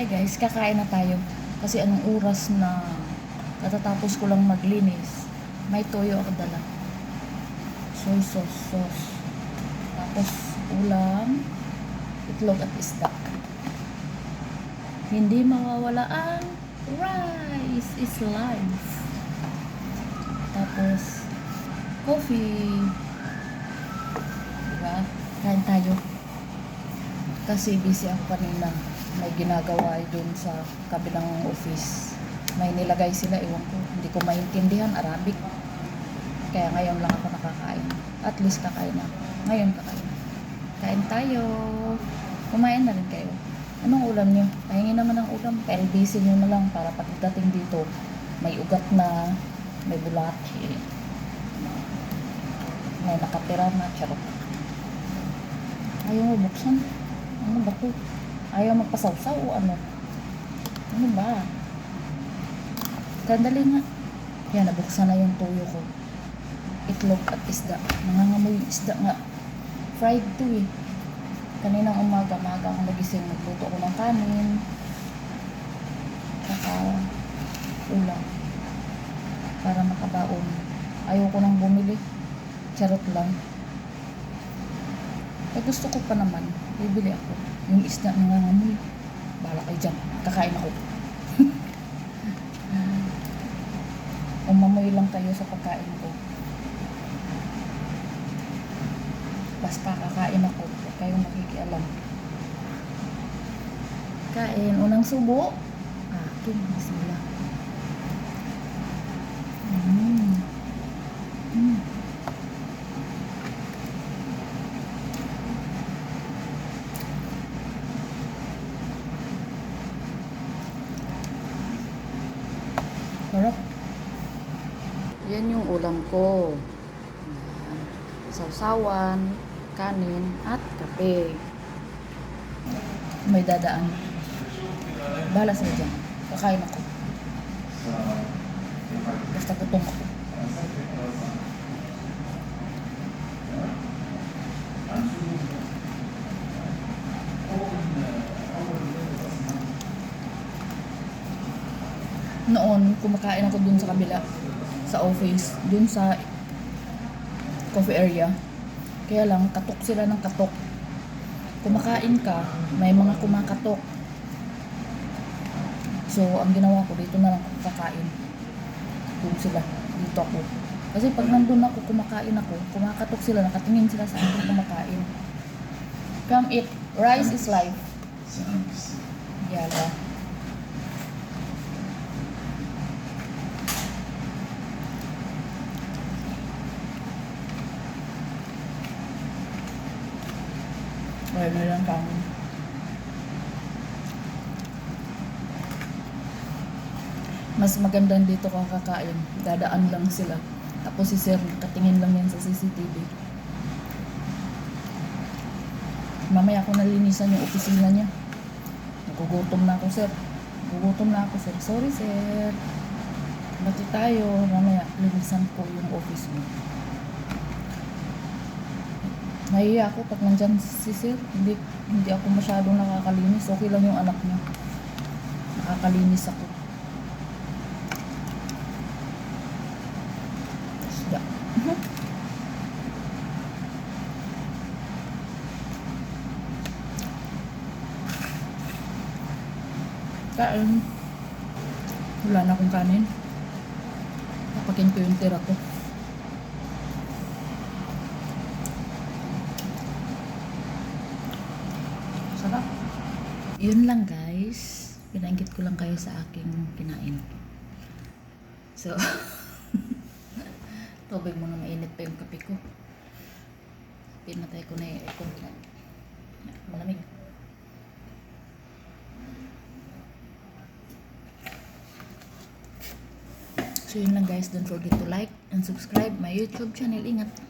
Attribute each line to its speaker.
Speaker 1: Hi guys, kakain na tayo. Kasi anong oras na katatapos ko lang maglinis. May toyo ako dala. Soy sauce, sauce. Tapos ulam, itlog at isda. Hindi mawawala ang rice is life. Tapos coffee. Diba? Kain tayo. Kasi busy ako kanina. May ginagawa doon sa kabilang office. May nilagay sila, ewan ko. Hindi ko maintindihan, Arabic. Kaya ngayon lang ako nakakain. At least kakain na. Ngayon kakain. Kain tayo. Kumain na rin kayo. Anong ulam nyo? Pahingi naman ng ulam. Pelbisin nyo na lang para pagdating dito, may ugat na, may bulati, may nakatira na, charot. Ayaw mo buksan. Ano ba to? Ayaw magpasawsaw o ano? Ano ba? Kandali nga. Yan, nabuksan na yung tuyo ko. Itlog at isda. Nangangamoy yung isda nga. Fried to eh. Kaninang umaga, maaga akong nagising. Nagluto ko ng kanin. Saka ulam. Para makabaon. Ayaw ko nang bumili. Charot lang. Eh gusto ko pa naman. Bibili ako. Yung isda nangangamoy. Bala kayo dyan. Kakain ako. Umamoy lang kayo sa pagkain ko. Basta kakain ako. Huwag kayong makikialam. Kain. Unang subo. Akin. Bismillah. Mm. Mm. Sarap. Yan yung ulam ko. Sausawan, kanin, at kape. May dadaan. Bahala sila dyan. Kakain ako. Basta gutom ako. Noon, kumakain ako dun sa kabila. Sa office. Dun sa coffee area. Kaya lang, katok sila ng katok. Kumakain ka, may mga kumakatok. So, ang ginawa ko, dito na lang ako kakain. Doon sila. Dito ako. Kasi pag nandun ako, kumakain ako, kumakatok sila, nakatingin sila sa akin kumakain. Come eat. Rice is life. Yala. Na lang kami. Mas magandang dito ka kakain. Dadaan lang sila. Tapos si Sir, katingin lang yan sa CCTV. Mamaya ko nalinisan yung opisina niya. Nagugutom na ako, Sir. Nagugutom na ako, Sir. Sorry, Sir. Bati tayo. Mamaya, linisan ko yung office mo. Nahiya ako pag nandyan si Sir. Hindi, hindi ako masyadong nakakalinis. Okay lang yung anak niya. Nakakalinis ako. Isda. Kain. Wala na akong kanin. Papakin yung ko. Sarap. Yun lang guys. Pinanggit ko lang kayo sa aking kinain. So, tubig mo na mainit pa yung kape ko. Pinatay ko na yung aircon. Malamig. So yun lang guys. Don't forget to like and subscribe my YouTube channel. Ingat.